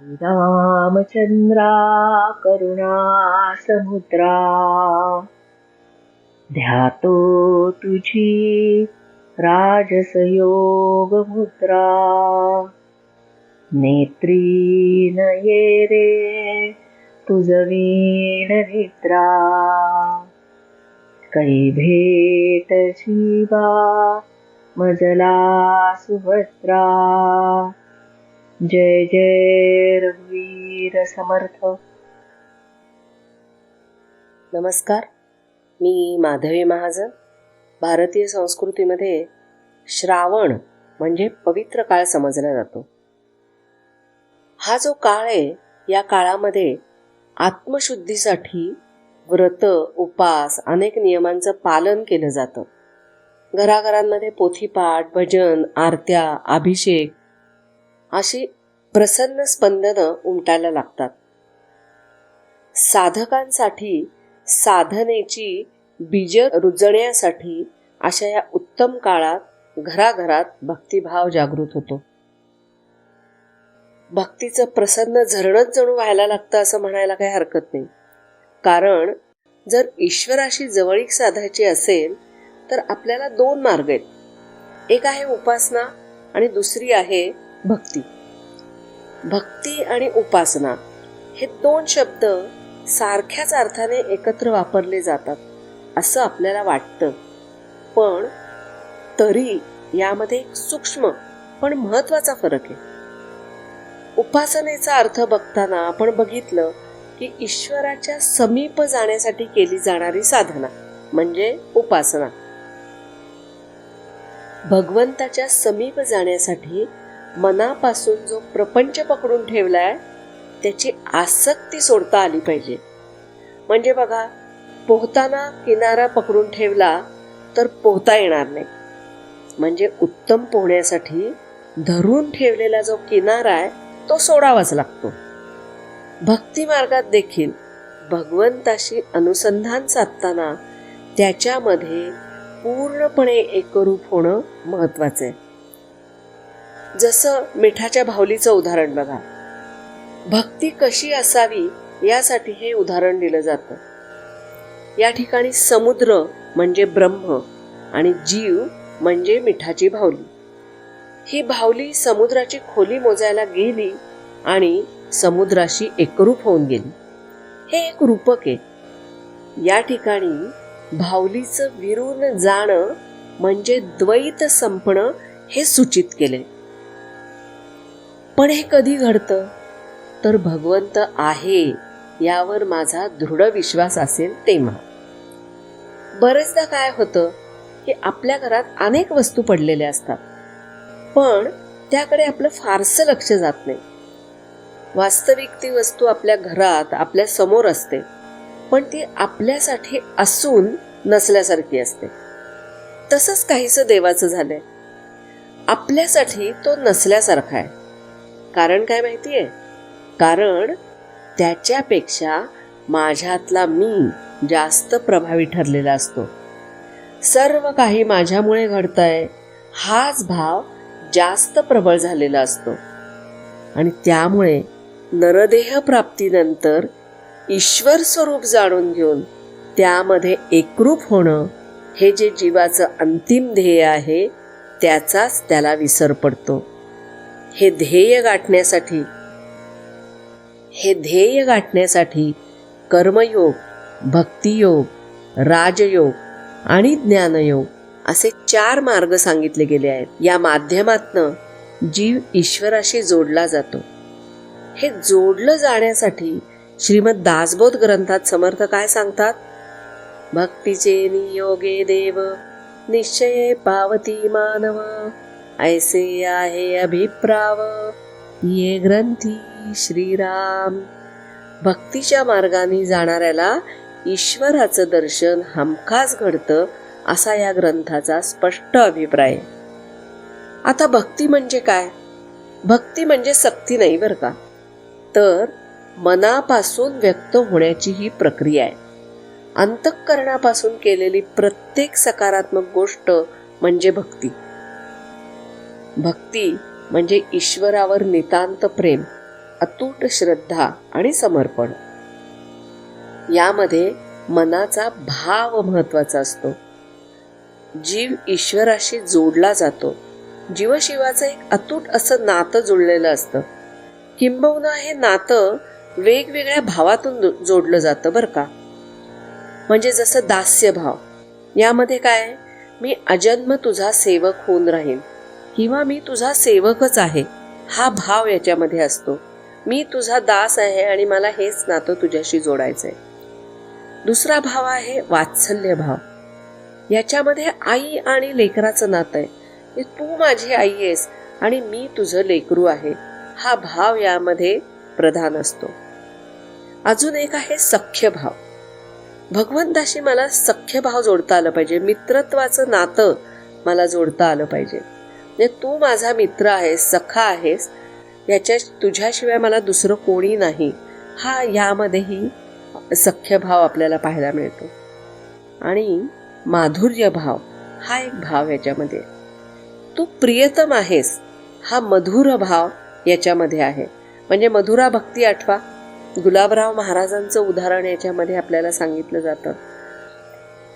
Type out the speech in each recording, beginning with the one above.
श्रीरामचन्द्रा करुणा समुद्रा। ध्यातो तुझी राजसयोगमुद्रा नेत्री नये रे तुझवीण निद्रा। कै भेट शिवा मजला सुभद्रा। जय जय रघुवीर समर्थ. नमस्कार मी माधवी महाजन. भारतीय संस्कृतीमध्ये श्रावण म्हणजे पवित्र काळ समजला जातो. हा जो काळ आहे या काळामध्ये आत्मशुद्धीसाठी व्रत उपास अनेक नियमांचं पालन केलं जातं. घराघरांमध्ये पोथीपाठ भजन आरत्या अभिषेक अशी प्रसन्न स्पंदनं उमटायला लागतात. साधकांसाठी साधनेची बीज रुजण्यासाठी अशा या उत्तम काळात घराघरात भक्तिभाव जागृत होतो. भक्तीचं प्रसन्न झरणच जणू व्हायला लागतं असं म्हणायला काही हरकत नाही. कारण जर ईश्वराशी जवळीक साधायची असेल तर आपल्याला दोन मार्ग आहेत. एक आहे उपासना आणि दुसरी आहे भक्ती. भक्ती आणि उपासना हे दोन शब्द सारख्याच अर्थाने एकत्र वापरले जातात असं आपल्याला वाटतं. पण तरी यामध्ये एक सूक्ष्म पण महत्त्वाचा फरक आहे. उपासनेचा अर्थ बघताना आपण बघितलं की ईश्वराच्या समीप जाण्यासाठी केली जाणारी साधना म्हणजे उपासना. भगवंताच्या समीप जाण्यासाठी मनापासून जो प्रपंच पकडून ठेवलाय त्याची आसक्ती सोडता आली पाहिजे. म्हणजे बघा पोहताना किनारा पकडून ठेवला तर पोहता येणार नाही. म्हणजे उत्तम पोहण्यासाठी धरून ठेवलेला जो किनारा आहे तो सोडावाच लागतो. भक्ती मार्गात देखील भगवंताशी अनुसंधान साधताना त्याच्यामध्ये पूर्णपणे एकरूप होणं महत्वाचं आहे. जसं मिठाच्या भावलीचं उदाहरण बघा. भक्ती कशी असावी यासाठी हे उदाहरण दिलं जातं. या ठिकाणी समुद्र म्हणजे ब्रह्म आणि जीव म्हणजे मिठाची भावली. ही भावली समुद्राची खोली मोजायला गेली आणि समुद्राशी एकरूप होऊन गेली. हे एक रूपक आहे. या ठिकाणी भावलीचं विरून जाणं म्हणजे द्वैत संपणं हे सूचित केले पण हे कधी घडतं? तर भगवंत आहे यावर माझा दृढ विश्वास असेल तेव्हा. बरेचदा काय होतं की आपल्या घरात अनेक वस्तू पडलेल्या असतात. पण त्याकडे आपलं फारसं लक्ष जात नाही. वास्तविक ती वस्तू आपल्या घरात आपल्यासमोर असते. पण ती आपल्यासाठी असून नसल्यासारखी असते. तसंच काहीसं देवाचं झालंय. आपल्यासाठी तो नसल्यासारखा आहे. कारण काय माहिती आहे कारण त्याच्यापेक्षा माझ्यातला मी जास्त प्रभावी ठरलेला असतो. सर्व काही माझ्यामुळे घडतंय हाच भाव जास्त प्रबळ झालेला असतो. आणि त्यामुळे नरदेह प्राप्तीनंतर ईश्वर स्वरूप जाणून घेऊन त्यामध्ये एकरूप होणं हे जे जीवाचं अंतिम ध्येय आहे त्याचाच त्याला विसर पडतो. हे ध्येय गाठण्यासाठी हे ध्येय गाठण्यासाठी कर्मयोग भक्तियोग राजयोग आणि ज्ञानयोग असे चार मार्ग सांगितले गेले आहेत. या माध्यमातनं जीव ईश्वराशी जोडला जातो. हे जोडलं जाण्यासाठी श्रीमद दासबोध ग्रंथात समर्थ काय सांगतात? भक्तीचे नियोगे देव निश्चये पावती मानव ऐसे आहे अभिप्राव. ये ग्रंथी श्रीराम. भक्तीच्या मार्गाने जाणाऱ्याला ईश्वराचं दर्शन हमखास घडतं असा या ग्रंथाचा स्पष्ट अभिप्राय. आता भक्ती म्हणजे काय? भक्ती म्हणजे सक्ती नाही बरं का? तर मनापासून व्यक्त होण्याची ही प्रक्रिया आहे. अंतःकरणापासून केलेली प्रत्येक सकारात्मक गोष्ट म्हणजे भक्ती. भक्ती म्हणजे ईश्वरावर नितांत प्रेम अतूट श्रद्धा आणि समर्पण. यामध्ये मनाचा भाव महत्त्वाचा असतो. जीव ईश्वराशी जोडला जातो. जीवशिवाचं एक अतूट असं नातं जुळलेलं असतं. किंबहुना हे नातं वेगवेगळ्या भावातून जो- जोडलं जातं बरं का? म्हणजे जसं दास्य भाव. यामध्ये काय मी अजन्म तुझा सेवक होऊन राहीन. किंवा मी तुझा सेवकच आहे. हा भाव याच्यामध्ये असतो. मी तुझा दास आहे आणि मला हेच नातं तुझ्याशी जोडायचं आहे दुसरा भाव आहे वात्सल्य भाव. याच्यामध्ये आई आणि लेकराचं नातं आहे. की तू माझी आई आहेस आणि मी तुझं लेकरू आहे. हा भाव यामध्ये प्रधान असतो. अजून एक आहे सख्य भाव. भगवंताशी मला सख्य भाव जोडता आलं पाहिजे. मित्रत्वाचं नातं मला जोडता आलं पाहिजे. म्हणजे तू माझा मित्र आहेस सखा आहेस याच्या तुझ्याशिवाय मला दुसरं कोणी नाही. हा यामध्येही सख्य भाव आपल्याला पाहायला मिळतो. आणि माधुर्य भाव हा एक भाव याच्यामध्ये. तू प्रियतम आहेस हा मधुर भाव याच्यामध्ये आहे. म्हणजे मधुरा भक्ती आठवा. गुलाबराव महाराजांचं उदाहरण याच्यामध्ये आपल्याला सांगितलं जातं.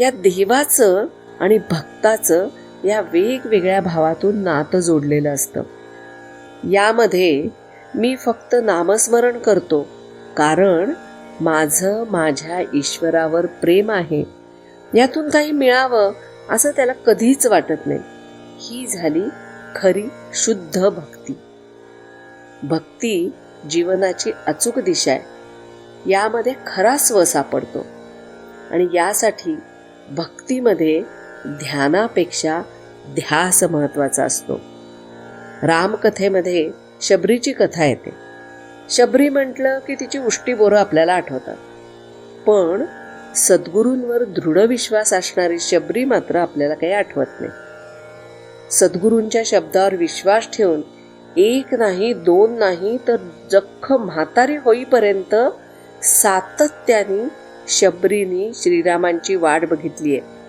या देवाचं आणि भक्ताचं या वेगवेगळ्या भावातून नातं जोडलेलं असतं. यामध्ये मी फक्त नामस्मरण करतो कारण माझं माझ्या ईश्वरावर प्रेम आहे. यातून काही मिळावं असं त्याला कधीच वाटत नाही. ही झाली खरी शुद्ध भक्ती. भक्ती जीवनाची अचूक दिशा आहे. यामध्ये खरा स्व सापडतो. आणि यासाठी भक्तीमध्ये ध्यानापेक्षा ध्यास महत्त्वाचा असतो. रामकथेमध्ये शबरीची कथा येते. शबरी म्हटलं की तिची उष्टी बोरं आपल्याला आठवतात. पण सद्गुरूंवर दृढ विश्वास असणारी शबरी मात्र आपल्याला काही आठवत नाही. सद्गुरूंच्या शब्दावर विश्वास ठेवून एक नाही दोन नाही तर जख्ख म्हातारी होईपर्यंत सातत्याने शबरीने श्रीरामांची वाट बघितली आहे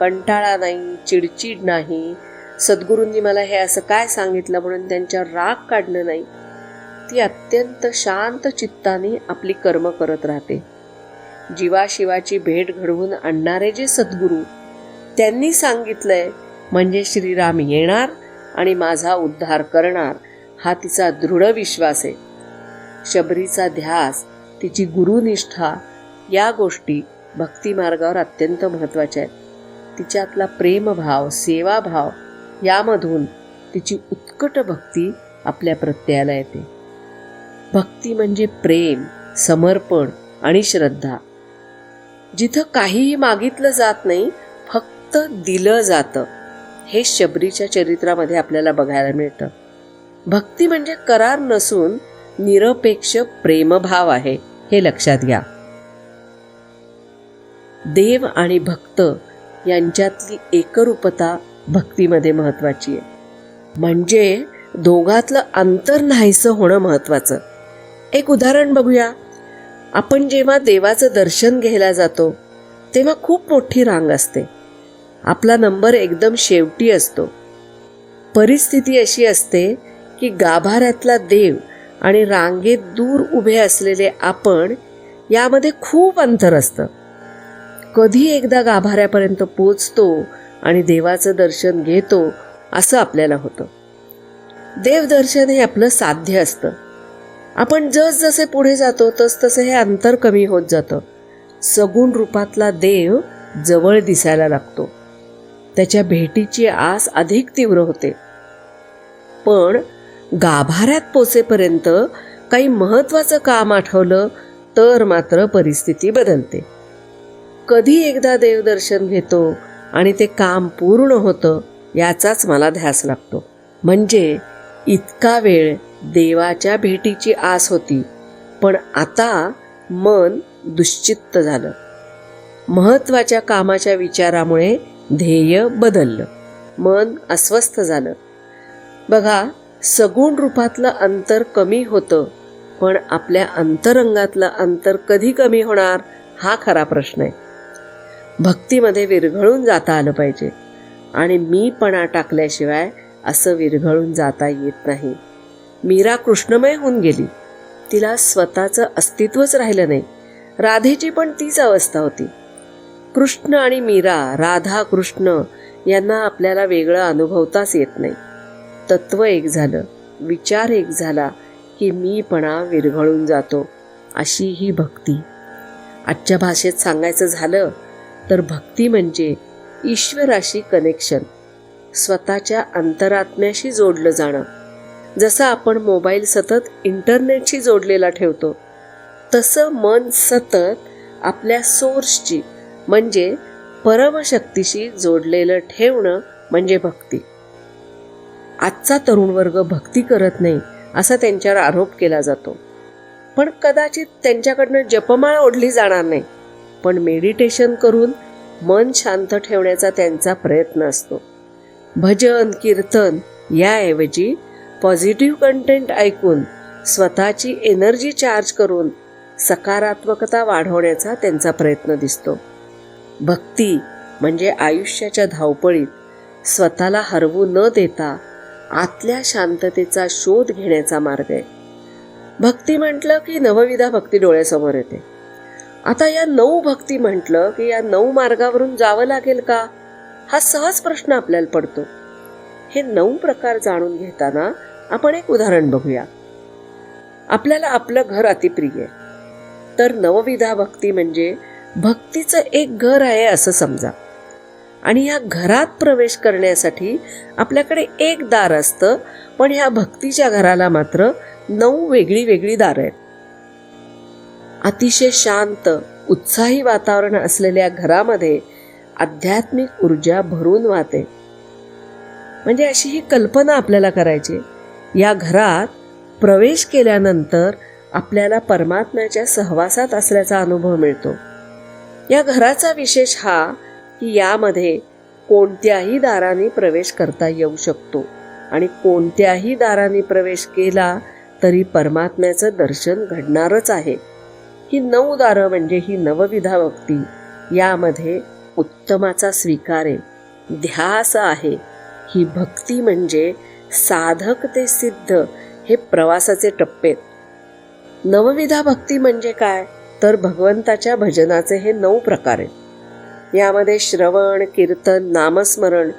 कंटाळा नाही चिडचिड नाही. सद्गुरूंनी मला हे असं काय सांगितलं म्हणून त्यांच्या राग काढणं नाही. ती अत्यंत शांत चित्ताने आपली कर्म करत राहते. जीवाशिवाची भेट घडवून आणणारे जे सद्गुरू त्यांनी सांगितलंय म्हणजे श्रीराम येणार आणि माझा उद्धार करणार हा तिचा दृढ विश्वास आहे. शबरीचा ध्यास तिची गुरुनिष्ठा या गोष्टी भक्ती मार्गावर अत्यंत महत्त्वाच्या आहेत. तिच्यातला प्रेमभाव सेवाभाव यामधून तिची उत्कट भक्ती आपल्या प्रत्ययाला येते. भक्ती म्हणजे प्रेम समर्पण आणि श्रद्धा. जिथं काहीही मागितलं जात नाही फक्त दिलं जातं. हे शबरीच्या चरित्रामध्ये आपल्याला बघायला मिळतं. भक्ती म्हणजे करार नसून निरपेक्ष प्रेमभाव आहे हे लक्षात घ्या. देव आणि भक्त यांच्यातली एकरूपता भक्तीमध्ये महत्वाची आहे. म्हणजे दोघातलं अंतर नाहीसं होणं महत्वाचं. एक उदाहरण बघूया. आपण जेव्हा देवाचं दर्शन घ्यायला जातो तेव्हा खूप मोठी रांग असते. आपला नंबर एकदम शेवटी असतो. परिस्थिती अशी असते की गाभाऱ्यातला देव आणि रांगेत दूर उभे असलेले आपण यामध्ये खूप अंतर असतं. कधी एकदा गाभाऱ्यापर्यंत पोचतो आणि देवाचं दर्शन घेतो असं आपल्याला होतं. देवदर्शन हे आपलं साध्य असतं. आपण जसजसे पुढे जातो तसतसे हे अंतर कमी होत जातं. सगुण रूपातला देव जवळ दिसायला लागतो. त्याच्या भेटीची आस अधिक तीव्र होते. पण गाभाऱ्यात पोचेपर्यंत काही महत्वाचं काम आठवलं तर मात्र परिस्थिती बदलते. कधी एकदा देवदर्शन घेतो आणि ते काम पूर्ण होतं याचाच मला ध्यास लागतो. म्हणजे इतका वेळ देवाच्या भेटीची आस होती पण आता मन दुश्चित्त झालं. महत्त्वाच्या कामाच्या विचारामुळे ध्येय बदललं. मन अस्वस्थ झालं. बघा सगुण रूपातलं अंतर कमी होतं पण आपल्या अंतरंगातलं अंतर कधी कमी होणार हा खरा प्रश्न आहे. भक्तीमध्ये विरघळून जाता आलं पाहिजे. आणि मीपणा टाकल्याशिवाय असं विरघळून जाता येत नाही. मीरा कृष्णमय होऊन गेली. तिला स्वतःचं अस्तित्वच राहिलं नाही. राधेची पण तीच अवस्था होती. कृष्ण आणि मीरा राधा कृष्ण यांना आपल्याला वेगळं अनुभवताच येत नाही. तत्व एक झालं विचार एक झाला की मीपणा विरघळून जातो अशी ही भक्ती. आजच्या भाषेत सांगायचं झालं तर भक्ती म्हणजे ईश्वराशी कनेक्शन स्वतःच्या अंतरात्म्याशी जोडलं जाणं. जसं आपण मोबाईल सतत इंटरनेटशी जोडलेला ठेवतो तसं मन सतत आपल्या सोर्सची म्हणजे परमशक्तीशी जोडलेलं ठेवणं म्हणजे भक्ती. आजचा तरुण वर्ग भक्ती करत नाही असा त्यांच्यावर आरोप केला जातो. पण कदाचित त्यांच्याकडनं जपमाळ ओढली जाणार नाही. पण मेडिटेशन करून मन शांत ठेवण्याचा त्यांचा प्रयत्न असतो. भजन कीर्तन याऐवजी पॉझिटिव्ह कंटेंट ऐकून स्वतःची एनर्जी चार्ज करून सकारात्मकता वाढवण्याचा त्यांचा प्रयत्न दिसतो. भक्ती म्हणजे आयुष्याच्या धावपळीत स्वतःला हरवू न देता आतल्या शांततेचा शोध घेण्याचा मार्ग आहे. भक्ती म्हटलं की नवविधा भक्ती डोळ्यासमोर येते. आता या नऊ भक्ती म्हटलं की या नऊ मार्गावरून जावं लागेल का? हा सहज प्रश्न आपल्याला पडतो. हे नऊ प्रकार जाणून घेताना आपण एक उदाहरण बघूया. आपल्याला आपलं घर अतिप्रिय आहे. तर नवविधा भक्ती म्हणजे भक्तीचं एक घर आहे असं समजा. आणि या घरात प्रवेश करण्यासाठी आपल्याकडे एक दार असतं पण ह्या भक्तीच्या घराला मात्र नऊ वेगळी वेगळी दारं आहेत. अतिशय शांत उत्साही वातावरण असलेल्या घरामध्ये आध्यात्मिक ऊर्जा भरून वाहते. म्हणजे अशी ही कल्पना आपल्याला करायची. या घरात प्रवेश केल्यानंतर आपल्याला परमात्म्याच्या सहवासात असल्याचा अनुभव मिळतो. या घराचा विशेष हा की यामध्ये कोणत्याही दाराने प्रवेश करता येऊ शकतो आणि कोणत्याही दाराने प्रवेश केला तरी परमात्म्याचं दर्शन घडणारच आहे. ही नऊ दारं म्हणजे ही नवविधा भक्ती. यामध्ये उत्तमाचा स्वीकार आहे ध्यास आहे. ही भक्ती म्हणजे साधक ते सिद्ध हे प्रवासाचे टप्पे. नवविधा भक्ती म्हणजे काय? तर भगवंताच्या भजनाचे हे नऊ प्रकार आहेत. यामध्ये श्रवण कीर्तन नामस्मरण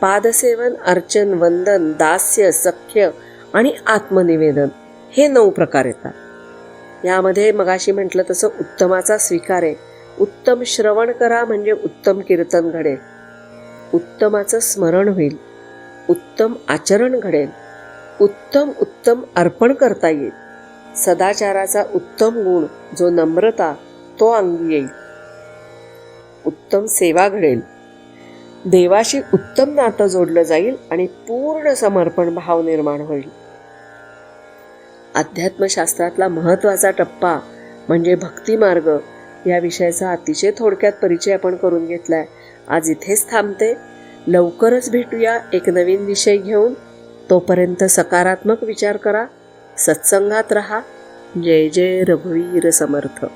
पादसेवन अर्चन वंदन दास्य सख्य आणि आत्मनिवेदन हे नऊ प्रकार येतात. यामध्ये मगाशी म्हटलं तसं उत्तमाचा स्वीकार आहे. उत्तम श्रवण करा म्हणजे उत्तम कीर्तन घडेल. उत्तमाचं स्मरण होईल. उत्तम आचरण घडेल. उत्तम उत्तम अर्पण करता येईल. सदाचाराचा उत्तम गुण जो नम्रता तो अंगी येईल. उत्तम सेवा घडेल. देवाशी उत्तम नातं जोडलं जाईल आणि पूर्ण समर्पण भाव निर्माण होईल. अध्यात्मशास्त्रातला महत्त्वाचा टप्पा म्हणजे भक्तिमार्ग. या विषयाचा अतिशय थोडक्यात परिचय आपण करून घेतला आहे आज इथेच थांबते. लवकरच भेटूया एक नवीन विषय घेऊन. तोपर्यंत सकारात्मक विचार करा. सत्संगात रहा. जय जय रघुवीर समर्थ.